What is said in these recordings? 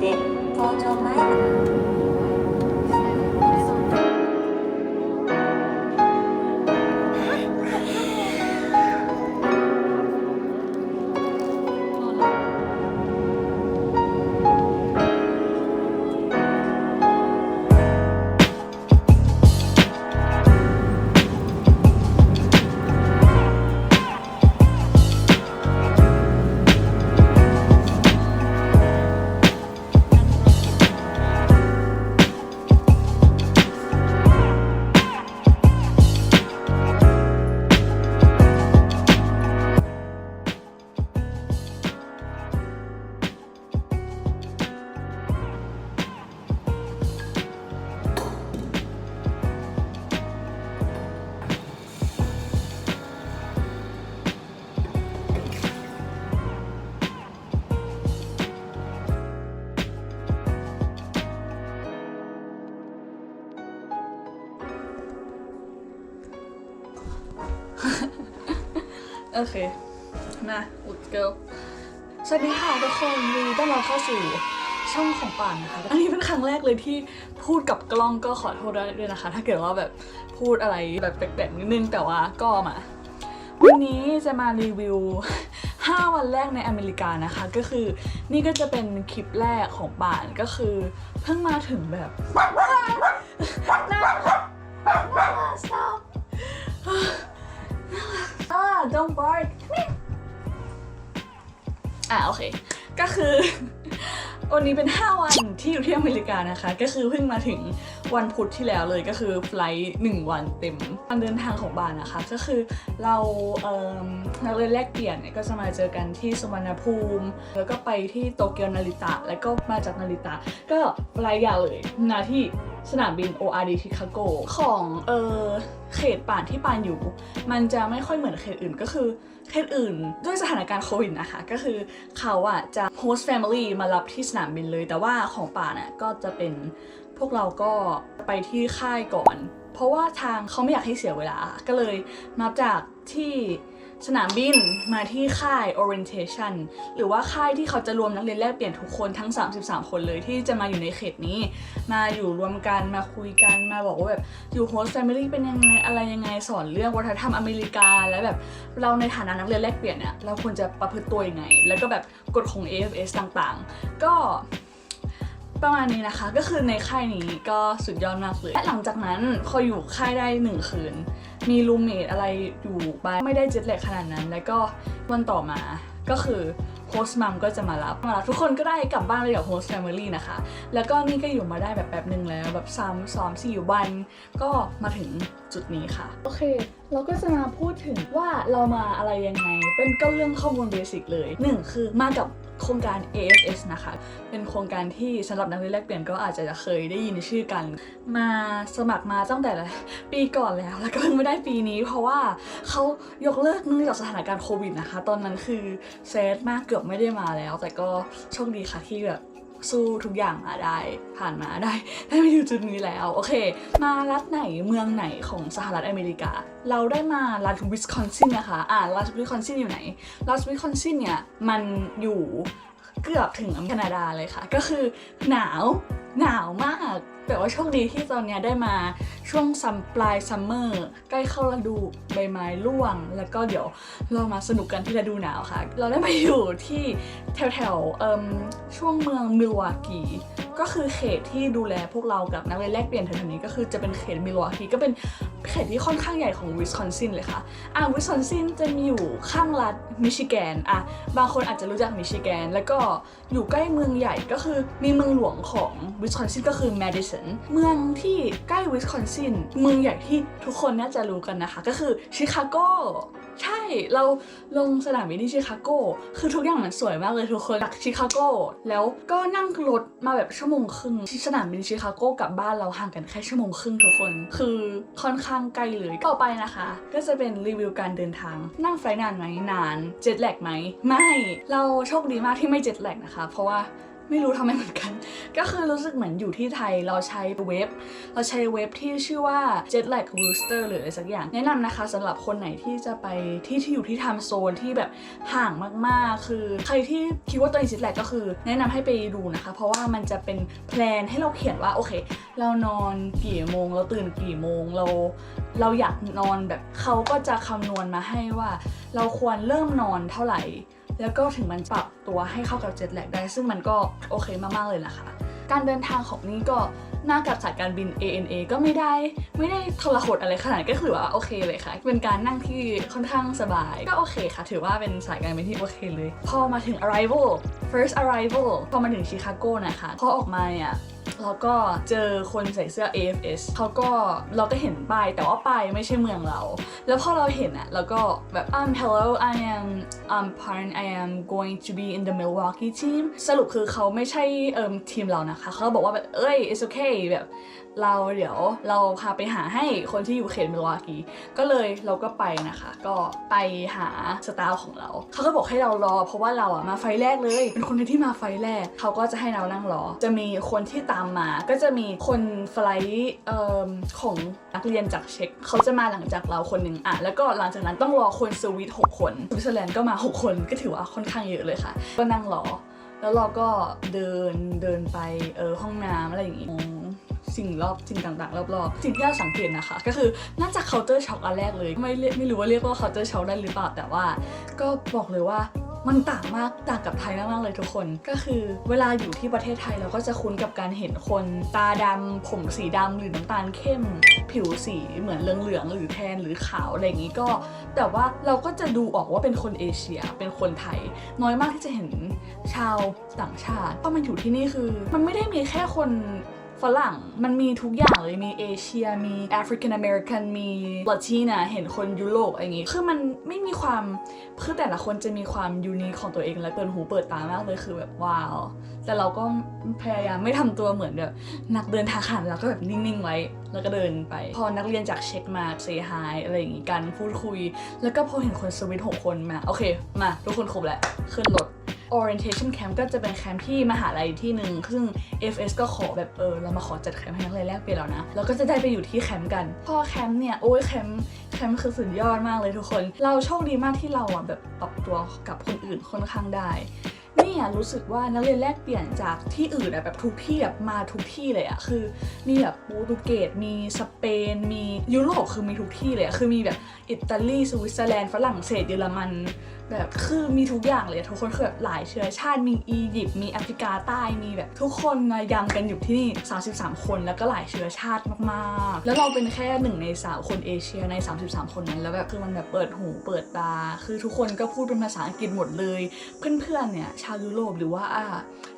で搭乗前 โอเค มา let's go สวัสดีค่ะทุกคนยินดีต้อนรับเข้าสู่ช่องของป่านนะคะ อันนี้เป็นครั้งแรกเลยที่พูดกับกล้องก็ขอโทษด้วยนะคะ ถ้าเกิดว่าแบบพูดอะไรแบบแปลกๆนิดนึงแต่ว่าก็มา วันนี้จะมารีวิว 5 วันแรกในอเมริกานะคะ ก็คือนี่ก็จะเป็นคลิปแรกของป่านก็คือ เพิ่งมาถึงแบบน่ารักน่ารัก stop อ่า don't bark อะโอเค ก็คือ วันนี้เป็น 5 วันที่อยู่ที่อเมริกานะคะ ก็คือเพิ่งมาถึงวันพุธที่แล้วเลยก็คือไฟลท์1วันเต็มการเดินทางของบานนะคะ ก็คือเราเอ่อนักเรียนแลกเปลี่ยนเนี่ยก็จะมาเจอกันที่สุวรรณภูมิ แล้วก็ไปที่โตเกียวนาริตะ แล้วก็มาจากนาริตะ ก็ไฟล์ยาวเลยมาที่ สนามบิน ORD ชิคาโกของเออเขตป่านที่ปานอยู่ มันจะไม่ค่อยเหมือนเขตอื่นก็คือเขตอื่น ด้วยสถานการณ์โควิดนะคะ ก็คือเขาอะจะ host family มารับที่สนามบินเลย แต่ว่าของป่านอะก็จะเป็นพวกเราก็ไปที่ค่ายก่อน เพราะว่าทางเขาไม่อยากให้เสียเวลา ก็เลยนับจากที่ สนามบินมาที่ค่าย orientation หรือว่าค่ายที่เขาจะรวมนักเรียนแลกเปลี่ยนทุกคนทั้ง 33 คนเลยที่จะมาอยู่ในเขตนี้ มาอยู่รวมกันมาคุยกันมาบอกว่าแบบอยู่โฮสต์แฟมิลี่เป็นยังไงอะไรยังไงสอนเรื่องวัฒนธรรมอเมริกา และแบบเราในฐานะนักเรียนแลกเปลี่ยนเนี่ยเราควรจะประพฤติตัวยังไง แล้วก็แบบกฎของ AFS ต่างๆ ก็ ประมาณนี้นะคะก็คือในค่ายนี้ก็สุดยอดมากเลยและหลังจากนั้นพออยู่ค่ายได้หนึ่งคืน มีรูมเมทอะไรอยู่บ้านไม่ได้เจ็ตแลกขนาดนั้น แล้วก็วันต่อมาก็คือโฮสต์มัมก็จะมารับมารับทุกคนก็ได้กลับบ้านเลยกับโฮสต์แฟมิลี่นะคะ แล้วก็นี่ก็อยู่มาได้แบบแป๊บหนึ่งแล้วแบบซ้ำซ้อมสี่วัน ก็มาถึงจุดนี้ค่ะ โอเค เราก็จะมาพูดถึงว่าเรามาอะไรยังไง เป็นก็เรื่องข้อมูลเบสิกเลยหนึ่งคือมากับ โครงการ AFS นะคะ เป็นโครงการที่สำหรับนักเรียนแลกเปลี่ยนก็อาจจะเคยได้ยินชื่อกัน มาสมัครมาตั้งแต่ปีก่อนแล้ว แล้วก็เพิ่งไม่ได้ปีนี้ เพราะว่าเขายกเลิกเนื่องจากสถานการณ์โควิดนะคะ ตอนนั้นคือเซตมากเกือบไม่ได้มาแล้ว แต่ก็โชคดีค่ะที่แบบ สู้ทุกอย่างมาได้ ผ่านมาได้ได้มาอยู่จุดนี้แล้ว โอเค มารัฐไหนเมืองไหนของสหรัฐอเมริกา เราได้มารัฐวิสคอนซินนะคะอ่ารัฐวิสคอนซินอยู่ไหนรัฐวิสคอนซินเนี่ยมันอยู่เกือบถึงแคนาดาเลยค่ะ ก็คือหนาวหนาวมาก แต่ว่าโชคดีที่ตอนเนี้ยได้มา ช่วงซัมปลายซัมเมอร์ใกล้เข้าฤดูใบไม้ร่วง แล้วก็เดี๋ยวเรามาสนุกกันที่ฤดูหนาวค่ะ เราได้มาอยู่ที่แถวแถวช่วงเมืองมิลวากี ก็คือเขตที่ดูแลพวกเรากับนักเรียนแลกเปลี่ยนแถวๆนี้ก็คือจะเป็นเขตมิลวากีก็เป็นเขตที่ค่อนข้างใหญ่ของวิสคอนซินเลยค่ะ อะวิสคอนซินจะมีอยู่ข้างรัฐมิชิแกน อะบางคนอาจจะรู้จักมิชิแกน แล้วก็อยู่ใกล้เมืองใหญ่ก็คือมีเมืองหลวงของวิสคอนซินก็คือแมดิสัน เมืองที่ใกล้วิสคอนซิน เมืองใหญ่ที่ทุกคนน่าจะรู้กันนะคะ ก็คือชิคาโก ใช่เราลงสนามบินที่ชิคาโก คือทุกอย่างมันสวยมากเลยทุกคนจากชิคาโก แล้วก็นั่งรถมาแบบชั่วโมงครึ่งที่สนามบินชิคาโกกับบ้านเราห่างกันแค่ชั่วโมงครึ่งทุกคน คือค่อนข้างใกลเลยต่อไปนะคะ ก็จะเป็นรีวิวการเดินทาง นั่งไฟนานไหมนานเจ็ตแลกไหมไม่ เราโชคดีมากที่ไม่เจ็ตแลกนะคะ เพราะว่า ไม่รู้ทำไมเหมือนกัน ก็คือรู้สึกเหมือนอยู่ที่ไทยเราใช้เว็บ เราใช้เว็บที่ชื่อว่า Jetlag Rooster หรืออะไรสักอย่าง แนะนำนะคะสำหรับคนไหนที่จะไปที่ที่อยู่ที่ไทม์โซนที่แบบห่างมากๆ คือใครที่คิดว่าตัวเอง Jetlag ก็คือ แนะนำให้ไปดูนะคะ เพราะว่ามันจะเป็นแพลนให้เราเขียนว่าโอเค เรานอนกี่โมง เราตื่นกี่โมงเราเราอยากนอนแบบเขาก็จะคำนวณมาให้ว่า เราควรเริ่มนอนเท่าไหร่ แล้วก็ถึงมันปรับตัวให้เข้ากับเจ็ตแลกได้ ซึ่งมันก็โอเคมากๆเลยนะคะ การเดินทางของนี่ก็น่ากับสายการบิน ANA ก็ไม่ได้ไม่ได้ทรหดอะไรขนาดก็คือว่าโอเคเลยค่ะ เป็นการนั่งที่ค่อนข้างสบาย ก็โอเคค่ะ ถือว่าเป็นสายการบินที่โอเคเลย พอมาถึง arrival first arrival พอมาถึงชิคาโกนะคะพอออกมาเนี่ย แล้วก็เจอคนใส่เสื้อ AFS เขาก็เราก็เห็นป้ายแต่ว่าป้ายไม่ใช่เมืองเรา แล้วพอเราเห็นอะเราก็แบบ um hello I am um Parn I am going to be in the Milwaukee team สรุปคือเขาไม่ใช่เอิมทีมเรานะคะ เขาบอกว่าแบบเอ้ย it's okay แบบ เราเดี๋ยวเราพาไปหาให้คนที่อยู่เขตมิลวากี ก็เลยเราก็ไปนะคะ ก็ไปหาสตาฟของเรา เขาก็บอกให้เรารอ เพราะว่าเราอะมาไฟแรกเลย เป็นคนที่มาไฟแรก เขาก็จะให้เรานั่งรอ จะมีคนที่ตามมา ก็จะมีคนไฟล์เอ่อของนักเรียนจากเช็ค เขาจะมาหลังจากเราคนหนึ่งอะแล้วก็หลังจากนั้นต้องรอคนสวิตหกคนสวิตเซอร์แลนด์ก็มาหกคนก็ถือว่าค่อนข้างเยอะเลยค่ะ ก็นั่งรอ แล้วเราก็เดินเดินไปเออห้องน้ำอะไรอย่างงี้ สิ่งรอบสิ่งต่างๆ รอบๆสิ่งที่เราสังเกตนะคะ ก็คือน่าจะเคาน์เตอร์ช็อคอันแรกเลย ไม่เรียกไม่รู้ว่าเรียกว่าเคาน์เตอร์ช็อคได้หรือเปล่าแต่ว่า ก็บอกเลยว่ามันต่างมากต่างกับไทยมากๆเลยทุกคนก็คือ เวลาอยู่ที่ประเทศไทยเราก็จะคุ้นกับการเห็นคนตาดำผมสีดำหรือน้ำตาลเข้ม ผิวสีเหมือนเหลืองๆหรือแทนหรือขาวอะไรอย่างนี้ก็ แต่ว่าเราก็จะดูออกว่าเป็นคนเอเชีย เป็นคนไทย น้อยมากที่จะเห็นชาวต่างชาติพอมันอยู่ที่นี่คือ มันไม่ได้มีแค่คน ฝรั่งมันมีทุกอย่างเลยมีเอเชียมีแอฟริกันอเมริกันมีลาตินาเห็นคนยุโรปอะไรอย่างงี้คือมันไม่มีความคือแต่ละคนจะมีความยูนิคของตัวเองและเปิดหูเปิดตามากเลยคือแบบว้าว แต่เราก็พยายามไม่ทำตัวเหมือนแบบนักเดินทางขันเราก็แบบนิ่งๆไว้ แล้วก็เดินไป พอนักเรียนจากเช็คมาเซฮายอะไรอย่างงี้กันพูดคุย แล้วก็พอเห็นคนสวิตหกคนมาโอเค มาทุกคนครบแล้วขึ้นรถ orientation camp ก็จะเป็นแคมป์ที่มหาลัยที่หนึ่งซึ่ง FS ก็ขอแบบเออเรามาขอจัดแคมป์ให้นักเรียนแรกเปลี่ยนแล้วนะแล้วก็จะได้ไปอยู่ที่แคมป์กัน พอแคมป์เนี่ยโอ้ยแคมป์แคมป์คือสุดยอดมากเลยทุกคน เราโชคดีมากที่เราอะแบบปรับตัวกับคนอื่นค่อนข้างได้นี่อะรู้สึกว่านักเรียนแลกเปลี่ยนจากที่อื่นอะแบบทุกที่แบบมาทุกที่เลยอะคือมีแบบโปรตุเกสมีสเปน มียุโรปคือมีทุกที่เลยอะคือมีแบบอิตาลีสวิตเซอร์แลนด์ฝรั่งเศสเยอรมันแบบคือมีทุกอย่างเลยทุกคนคือแบบหลายเชื้อชาติมีอียิปต์มีแอฟริกาใต้มีแบบ ทุกคนมายำกันอยู่ที่นี่ 33 คนแล้วก็หลายเชื้อชาติมากๆ แล้วเราเป็นแค่หนึ่งในสามคนเอเชียใน 33 คนนั้น แล้วแบบคือมันแบบเปิดหูเปิดตาคือทุกคนก็พูดเป็นภาษาอังกฤษหมดเลย เพื่อนๆเนี่ยชาวยุโรปหรือว่า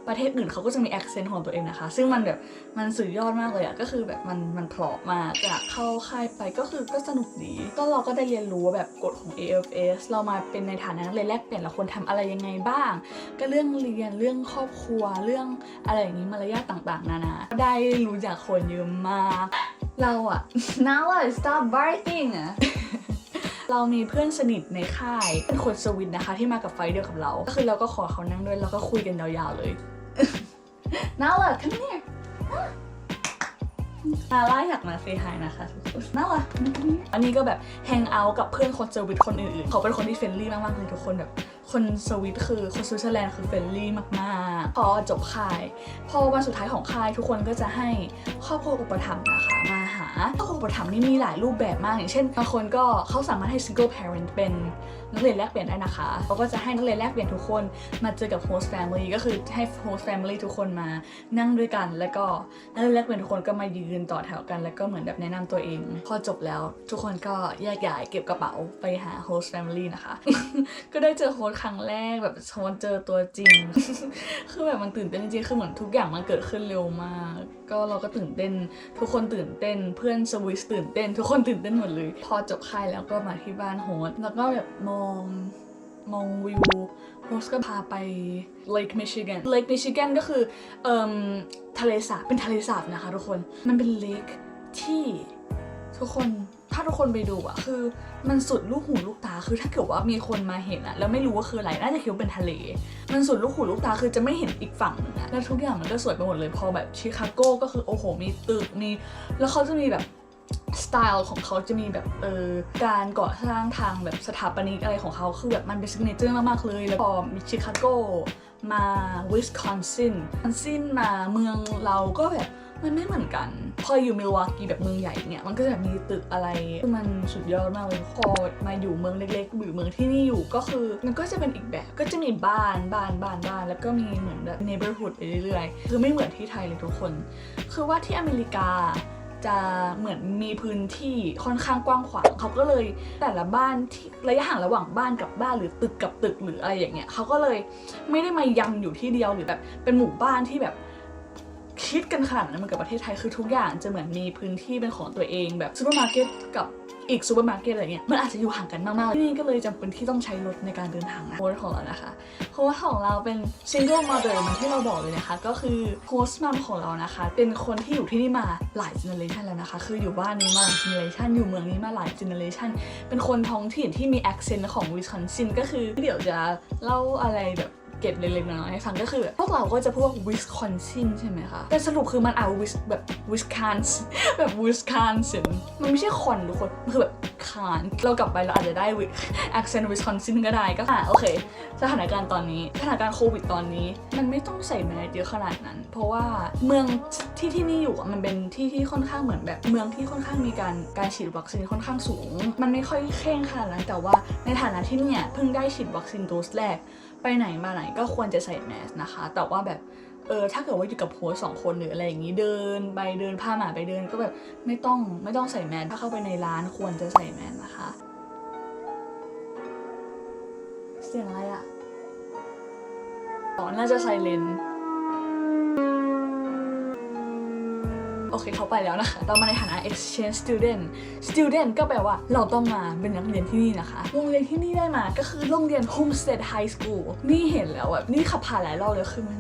ประเทศอื่นเขาก็จะมี accent ของตัวเองนะคะ ซึ่งมันแบบมันสุดยอดมากเลยอะก็คือแบบมันมันเพลาะมากอยากเข้าค่ายไปก็คือก็สนุกดี ก็เราก็ได้เรียนรู้ว่าแบบกฎของ AFS เรามาเป็นในฐานะนักเรียนแลกเปลี่ยนเราควรทำอะไรยังไงบ้าง ก็เรื่องเรียนเรื่องครอบครัวเรื่องอะไรอย่างนี้มารยาทต่างๆ นานาได้รู้จักคนเยอะมากเราอะ now I stop barking อะเรามีเพื่อนสนิทในค่ายเป็นคนสวิตนะคะที่มากับไฟล์เดียวกับเรา ก็คือเราก็ขอเขานั่งด้วยแล้วก็คุยกันยาวๆเลยน่ารัก come here ลาล่าอยากมาเซฮายนะคะทุกคนน่ารักอันนี้ก็แบบแฮงเอาท์กับเพื่อนคนสวิสคนอื่นๆเขาเป็นคนที่เฟรนลี่มากๆเลยทุกคนแบบคนสวิตคือคนสวิตเซอร์แลนด์คือเฟรนลี่มากๆ พอจบค่าย พอวันสุดท้ายของค่ายทุกคนก็จะให้ครอบครัวอุปถัมภ์นะคะมาหาครอบครัวอุปถัมภ์นี่มีหลายรูปแบบมาก อย่างเช่นบางคนก็เขาสามารถให้ single parent เป็นนักเรียนแลกเปลี่ยนได้นะคะเขาก็จะให้นักเรียนแลกเปลี่ยนทุกคนมาเจอกับ host family ก็คือให้ host family ทุกคนมานั่งด้วยกัน แล้วก็นักเรียนแลกเปลี่ยนทุกคนก็มายืนต่อแถวกัน แล้วก็เหมือนแบบแนะนำตัวเอง พอจบแล้วทุกคนก็แยกย้ายเก็บกระเป๋าไปหา host family นะคะ ก็ได้เจอโฮสต์ครั้งแรกแบบโฮสเจอตัวจริงคือแบบมันตื่นเต้นจริงๆ คือเหมือนทุกอย่างมันเกิดขึ้นเร็วมาก ก็เราก็ตื่นเต้น ทุกคนตื่นเต้น เพื่อนสวิสตื่นเต้น ทุกคนตื่นเต้นหมดเลย พอจบค่ายแล้วก็มาที่บ้านโฮสแล้วก็แบบมองมองวิวโฮสก็พาไป Lake Michigan Lake Michigan ก็คือเอ่มทะเลสาบเป็นทะเลสาบนะคะทุกคน มันเป็นเลคที่ทุกคน ถ้าทุกคนไปดูอะคือมันสุดลูกหูลูกตาคือถ้าเกิดว่ามีคนมาเห็นอะแล้วไม่รู้ว่าคืออะไรน่าจะคิดว่าเป็นทะเล มันสุดลูกหูลูกตาคือจะไม่เห็นอีกฝั่งหนึงอะแล้วทุกอย่างมันก็สวยไปหมดเลยพอแบบชิคาโกก็คือโอ้โหมีตึกมีแล้วเขาจะมีแบบสไตล์ของเขาจะมีแบบเออการก่อสร้างทางแบบสถาปนิกอะไรของเขาคือแบบมันเป็นซิกเนเจอร์มากๆเลย แล้วพอมีชิคาโกมาวิสคอนซินคอนซินมาเมืองเราก็แบบ มันไม่เหมือนกัน พออยู่มิลวากีแบบเมืองใหญ่เนี่ยมันก็จะมีตึกอะไรคือมันสุดยอดมากเลยพอมาอยู่เมืองเล็กๆหรือเมืองที่นี่อยู่ก็คือ มันก็จะเป็นอีกแบบก็จะมีบ้านบ้านบ้านบ้านแล้วก็มีเหมือนแบบ neighborhood ไปเรื่อยๆ คือไม่เหมือนที่ไทยเลยทุกคน คือว่าที่อเมริกาจะเหมือนมีพื้นที่ค่อนข้างกว้างขวางเขาก็เลยแต่ละบ้านที่ระยะห่างระหว่างบ้านกับบ้านหรือตึกกับตึกหรืออะไรอย่างเงี้ยเขาก็เลยไม่ได้มายำอยู่ที่เดียวหรือแบบเป็นหมู่บ้านที่แบบ คิดกันขนาดนั้นเหมือนกับประเทศไทยคือทุกอย่างจะเหมือนมีพื้นที่เป็นของตัวเองแบบซูเปอร์มาร์เก็ตกับอีกซูเปอร์มาร์เก็ตอะไรเงี้ยมันอาจจะอยู่ห่างกันมากๆที่นี่ก็เลยจำเป็นที่ต้องใช้รถในการเดินทางนะโฮสต์ของเรานะคะโฮสต์ของเราเป็น single mother เหมันที่เราบอกเลยนะคะ ก็คือโฮสต์มัมของเรานะคะ เป็นคนที่อยู่ที่นี่มาหลาย generation แล้วนะคะ คืออยู่บ้านนี้มาหลาย generation อยู่เมืองนี้มาหลาย generation เป็นคนท้องถิ่นที่มี accent ของ Wisconsin ก็คือเดี๋ยวจะเล่าอะไรแบบ เก็บเล็กๆน้อยๆให้ฟังก็คือพวกเราก็จะพูดว่า Wisconsin ใช่ไหมคะ แต่สรุปคือมันอ่านวิสแบบ Wisconsin แบบ Wisconsin มันไม่ใช่คอนทุกคนคือแบบคานเรากลับไปเราอาจจะได้ accent Wisconsin ก็ได้ก็อะโอเค สถานการณ์ตอนนี้สถานการณ์โควิดตอนนี้ มันไม่ต้องใส่แมสเยอะขนาดนั้น เพราะว่าเมืองที่ที่นี่อยู่มันเป็นที่ที่ค่อนข้างเหมือนแบบเมืองที่ค่อนข้างมีการการฉีดวัคซีนค่อนข้างสูง มันไม่ค่อยเคร่งขนาดนั้นแต่ว่าในฐานะที่เนี่ยเพิ่งได้ฉีดวัคซีนโดสแรก ไปไหนมาไหนก็ควรจะใส่แมสนะคะ แต่ว่าแบบเออถ้าเกิดว่าอยู่กับโฮสสองคนหรืออะไรอย่างนี้เดินไปเดินพาหมาไปเดินก็แบบไม่ต้องไม่ต้องใส่แมสถ้าเข้าไปในร้านควรจะใส่แมสนะคะ เสียงอะไรอะ่ะตอน่าจะไซเลน โอเคเขาไปแล้วนะคะเรามาในฐานะ exchange student student ก็แปลว่าเราต้องมาเป็นนักเรียนที่นี่นะคะโรงเรียนที่นี่ได้มาก็คือโรงเรียน Homestead High School นี่เห็นแล้วแบบนี่ขับผ่านหลายรอบเลยคือมัน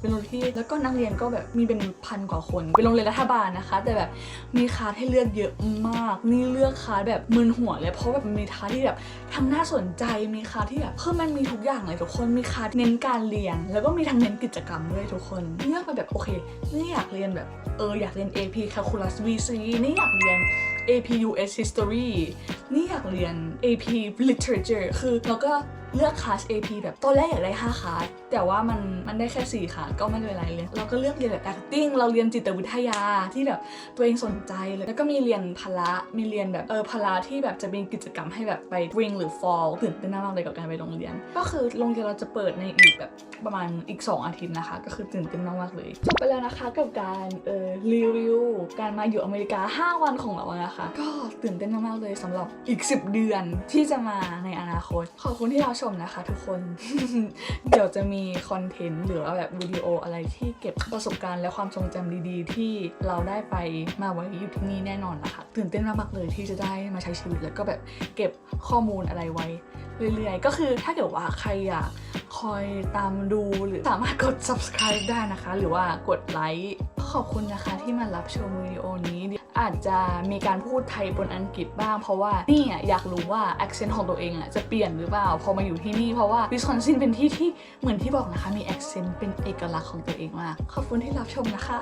เป็นโรงเรียนที่แล้วก็นักเรียนก็แบบมีเป็นพันกว่าคน เป็นโรงเรียนรัฐบาลนะคะ แต่แบบมีคาสให้เลือกเยอะมาก นี่เลือกคาสแบบมึนหัวเลย เพราะแบบมีคลาสที่แบบทั้งน่าสนใจ มีคาสที่แบบคือมันมีทุกอย่างเลยทุกคน มีคาสเน้นการเรียน แล้วก็มีทั้งเน้นกิจกรรมด้วยทุกคน เลือกไปแบบโอเค นี่อยากเรียนแบบเอออยากเรียน AP Calculus VC นี่อยากเรียน AP US History นี่อยากเรียน AP Literature คือเราก็ เลือกคลาส AP แบบตอนแรกอยากได้5คลาสแต่ว่ามันมันได้แค่4คลาสก็ไม่เป็นไรเลยเราก็เลือกเรียนแบบ acting เราเรียนจิตวิทยาที่แบบตัวเองสนใจเลยแล้วก็มีเรียนพละมีเรียนแบบเออพละที่แบบจะมีกิจกรรมให้แบบไป spring หรือ fall ตื่นเต้นมากเลยกับการไปโรงเรียน ก็คือโรงเรียนเราจะเปิดในอีกแบบประมาณอีก 2 อาทิตย์นะคะ ก็คือตื่นเต้นมากๆเลยจบไปแล้วนะคะกับการเออรีวิวการมาอยู่อเมริกา 5 วันของเรานะคะ ก็ตื่นเต้นมากๆเลยสำหรับอีก 10 เดือนที่จะมาในอนาคตขอบคุณที่เรับชมนะคะทุกคน เดี๋ยวจะมีคอนเทนต์หรือว่าแบบวิดีโออะไรที่เก็บประสบการณ์และความทรงจำดีๆ ที่เราได้ไปมาไว้อยู่ที่นี่แน่นอนนะคะตื่นเต้นมากๆเลยที่จะได้มาใช้ชีวิตแล้วก็แบบเก็บข้อมูลอะไรไว้เรื่อยๆ ก็คือถ้าเกิดว่าใครอยากคอยตามดูหรือสามารถกด subscribe ได้นะคะ หรือว่ากดไลค์ ขอบคุณนะคะที่มารับชมวิดีโอนี้ อาจจะมีการพูดไทยบนอังกฤษบ้าง เพราะว่านี่อะอยากรู้ว่า accent ของตัวเองอะจะเปลี่ยนหรือเปล่าพอมาอยู่ที่นี่เพราะว่าวิสคอนซินเป็นที่ที่เหมือนที่บอกนะคะมี accent เป็นเอกลักษณ์ของตัวเองมาก ขอบคุณที่รับชมนะคะ